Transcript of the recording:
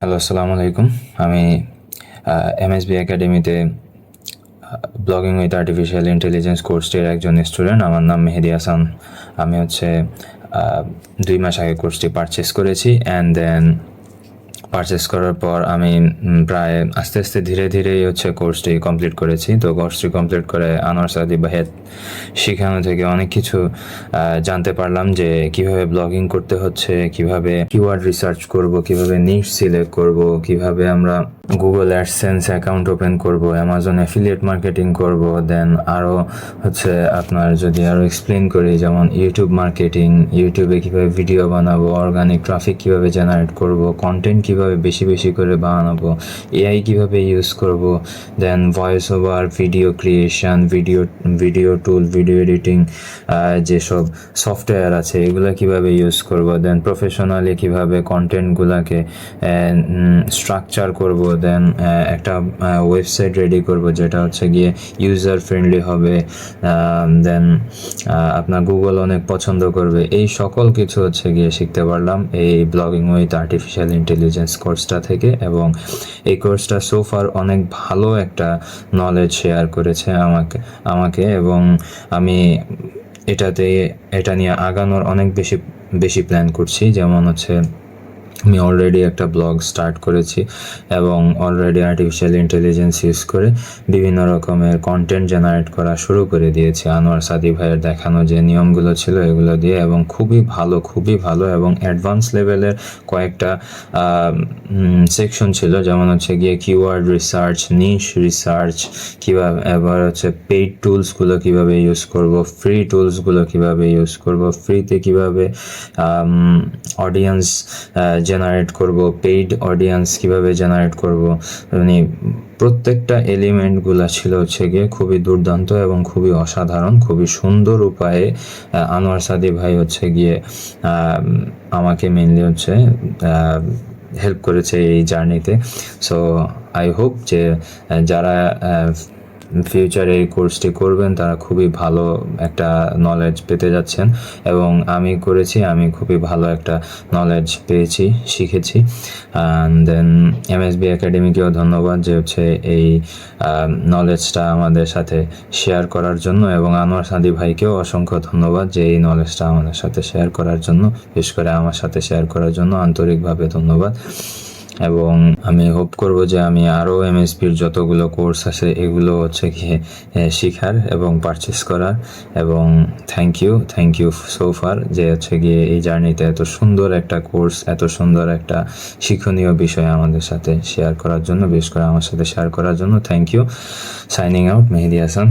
Hello আসসালামু আলাইকুম আমি এমএসবি একাডেমিতে ব্লগিং উইথ আর্টিফিশিয়াল ইন্টেলিজেন্স কোর্সটির একজন স্টুডেন্ট আমার নাম মেহেদি হাসান। আমি হচ্ছে দুই মাস আগে কোর্সটি পারচেস করেছি। অ্যান্ড দেন পারচেস করার পর আমি প্রায় আস্তে আস্তে ধীরে ধীরেই হচ্ছে কোর্সটি কমপ্লিট করেছি। তো কোর্সটি কমপ্লিট করে আনোয়ার সাদি বাহেদ শেখানো থেকে অনেক কিছু জানতে পারলাম যে কীভাবে ব্লগিং করতে হচ্ছে, কীভাবে কিওয়ার্ড রিসার্চ করব, কীভাবে নিশ সিলেক্ট করব, কীভাবে আমরা গুগল অ্যাডসেন্স অ্যাকাউন্ট ওপেন করব অ্যামাজন অ্যাফিলিয়েট মার্কেটিং করব দেন আরও হচ্ছে আপনার যদি আরও এক্সপ্লেন করি, যেমন ইউটিউব মার্কেটিং ইউটিউবে কীভাবে ভিডিও বানাবো অর্গানিক ট্রাফিক কীভাবে জেনারেট করব কন্টেন্ট কীভাবে বেশি বেশি করে বানাবো এআই কীভাবে ইউজ করব then voice over video creation video video tool video editing যেসব সফটওয়্যার আছে, এগুলো কীভাবে ইউজ করব দেন প্রফেশনালি কীভাবে কন্টেন্টগুলোকে স্ট্রাকচার করব দেন একটা ওয়েবসাইট রেডি করব যেটা হচ্ছে গিয়ে ইউজার ফ্রেন্ডলি হবে দেন আপনার গুগল অনেক পছন্দ করবে। এই সকল কিছু হচ্ছে গিয়ে শিখতে পারলাম এই ব্লগিং উইথ আর্টিফিশিয়াল ইন্টেলিজেন্স কোর্সটা থেকে এবং এই কোর্সটা সোফার অনেক ভালো একটা নলেজ শেয়ার করেছে আমাকে আমাকে এবং আমি এটাতে, এটা নিয়ে আগানোর অনেক বেশি বেশি প্ল্যান করছি। যেমন হচ্ছে আমি অলরেডি একটা ব্লগ স্টার্ট করেছি এবং অলরেডি আর্টিফিশিয়াল ইন্টেলিজেন্স ইউজ করে বিভিন্ন রকমের কন্টেন্ট জেনারেট করা শুরু করে দিয়েছি। আনোয়ার সাদি ভাইয়ের দেখানো যে নিয়মগুলো ছিল এগুলো দিয়ে এবং খুবই ভালো খুবই ভালো এবং অ্যাডভান্স লেভেলের কয়েকটা সেকশন ছিল। যেমন হচ্ছে গিয়ে কিওয়ার্ড রিসার্চ নিশ রিসার্চ কীভাবে, এবার হচ্ছে পেইড টুলসগুলো কীভাবে ইউজ করব ফ্রি টুলসগুলো কীভাবে ইউজ করব ফ্রিতে কীভাবে অডিয়েন্স জেনারেট করব পেইড অডিয়েন্স কীভাবে জেনারেট করব মানে প্রত্যেকটা এলিমেন্টগুলো ছিল হচ্ছে গিয়ে খুবই দুর্দান্ত এবং খুবই অসাধারণ, খুবই সুন্দর উপায়ে আনোয়ার সাদি ভাই হচ্ছে গিয়ে আমাকে মেনলি হচ্ছে হেল্প করেছে এই জার্নিতে সো আই হোপ যে যারা ফিউচারে এই কোর্সটি করবেন, তারা খুবই ভালো একটা নলেজ পেতে যাচ্ছেন এবং আমি করেছি, আমি খুবই ভালো একটা নলেজ পেয়েছি, শিখেছি। দেন এমএসবি একাডেমিকেও ধন্যবাদ যে হচ্ছে এই নলেজটা আমাদের সাথে শেয়ার করার জন্য এবং আনোয়ার সাদি ভাইকেও অসংখ্য ধন্যবাদ যে এই নলেজটা আমাদের সাথে শেয়ার করার জন্য, বিশেষ করে আমার সাথে শেয়ার করার জন্য আন্তরিকভাবে ধন্যবাদ। এবং আমি হোপ করব যে আমি আরও এমএসপির যতগুলো কোর্স আছে, এগুলো হচ্ছে গিয়ে শেখার এবং পারচেস করার। এবং thank you thank you so far যে হচ্ছে গিয়ে এই জার্নিতে এত সুন্দর একটা কোর্স এত সুন্দর একটা শিক্ষণীয় বিষয় আমাদের সাথে শেয়ার করার জন্য, বিশেষ করে আমার সাথে শেয়ার করার জন্য thank you signing out Mehedi Hasan.